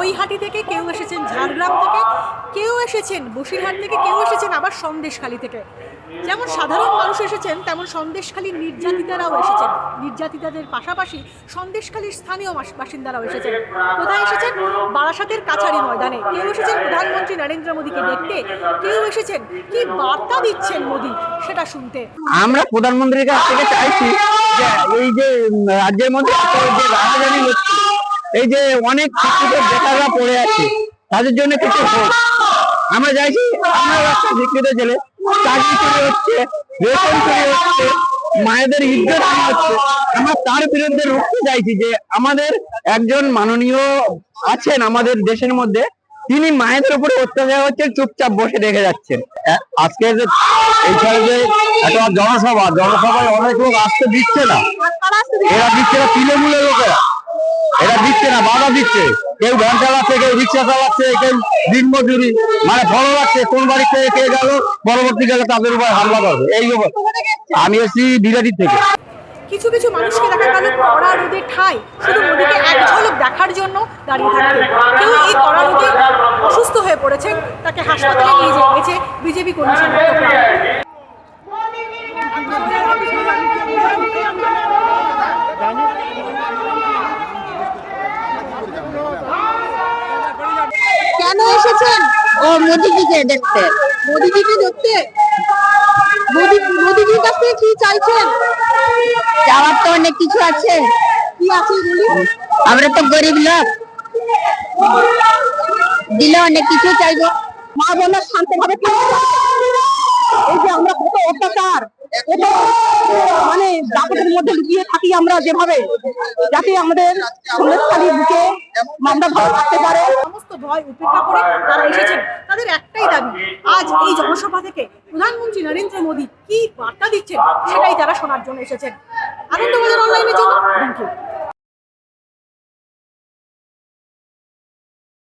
নৈহাটি থেকে কেউ এসেছেন ঝাড়গ্রাম থেকে, কেউ এসেছেন বসিরহাট থেকে, কেউ এসেছেন আবার সন্দেশখালি থেকে। যেমন সাধারণ মানুষ এসেছেন, তেমন সন্দেশখালীর নির্যাতিতারাও এসেছেন। নির্যাতিতাদের পাশাপাশি সন্দেশখালীর স্থানীয় বাস- বাসিন্দারাও এসেছেন। কোথায় এসেছেন? বারাসাতের কাছারি ময়দানে। কেউ এসেছেন প্রধানমন্ত্রী নরেন্দ্র মোদীকে দেখতে, কেউ এসেছেন, কি বার্তা দিচ্ছেন মোদী সেটা শুনতে? আমরা প্রধানমন্ত্রীর কাছ থেকে চাইছি এই যে রাজ্যের মধ্যে যে রাজধানী হচ্ছে এই যে অনেক শিক্ষিত বেকাররা পড়ে আছে, তাদের জন্য কিছু হোক। আমরা চাইছি আমরা একটা শিক্ষিত ছেলে, চাকরি চুরি হচ্ছে, বেতন চুরি হচ্ছে, মায়েদের ইজ্জত হচ্ছে। আমরা তার বিরুদ্ধে রুখতে চাইছি যে আমাদের একজন মাননীয় আছেন আমাদের দেশের মধ্যে, তিনি মায়েদের উপরে অত্যাচার হচ্ছে, চুপচাপ বসে রেখে যাচ্ছেন। আজকে এইখানে যে একটা জনসভা, জনসভায় অনেক লোক আসতে দিচ্ছে না। এরা দিচ্ছে না এরা দিচ্ছে না, বাধা দিচ্ছে। কেউ ভ্যান চালাচ্ছে, কেউ রিক্সা চালাচ্ছে, কেউ দিনমজুরি মানে ভালো লাগছে, কোন বাড়ি থেকে কে গেল পরবর্তীকালে তাদের উপর হামলা করবে। এই। আমি এসেছি বিরাটির থেকে। কিছু কিছু মানুষকে দেখা গেল কড়া রোদে ঠাই। শুধু মোদীকে এক ঝলক দেখার জন্য দাঁড়িয়ে থাকতেন কেউ এই কড়া রোদে অসুস্থ হয়ে পড়েছেন, তাকে হাসপাতালে নিয়ে গেছে বিজেপি কর্মী সমর্থকরা কেন এসেছেন ও, মোদিজিকে দেখতে। মোদিজিকে দেখতে? মোদি, মোদিজির কি চাইছেন? তো অনেক কিছু আছে। কি আছে বলি আমরা তো গরিব লোক। দিলে অনেক কিছু চাইব। মা বোনের শান্তভাবে। এই যে আমরা কত অত্যাচার মানে দাপটের মধ্যে লুকিয়ে থাকি আমরা যেভাবে, যাতে আমাদের সন্দেশখালী বুকে ভালো থাকতে পারে। ভয় উপেক্ষা করে তারা এসেছেন। তাদের একটাই দাবি আজ এই জনসভা থেকে প্রধানমন্ত্রী নরেন্দ্র মোদী কি বার্তা দিচ্ছেন সেটাই তারা শোনার জন্য এসেছেন। আনন্দবাজার অনলাইনের জন্য রিঙ্কি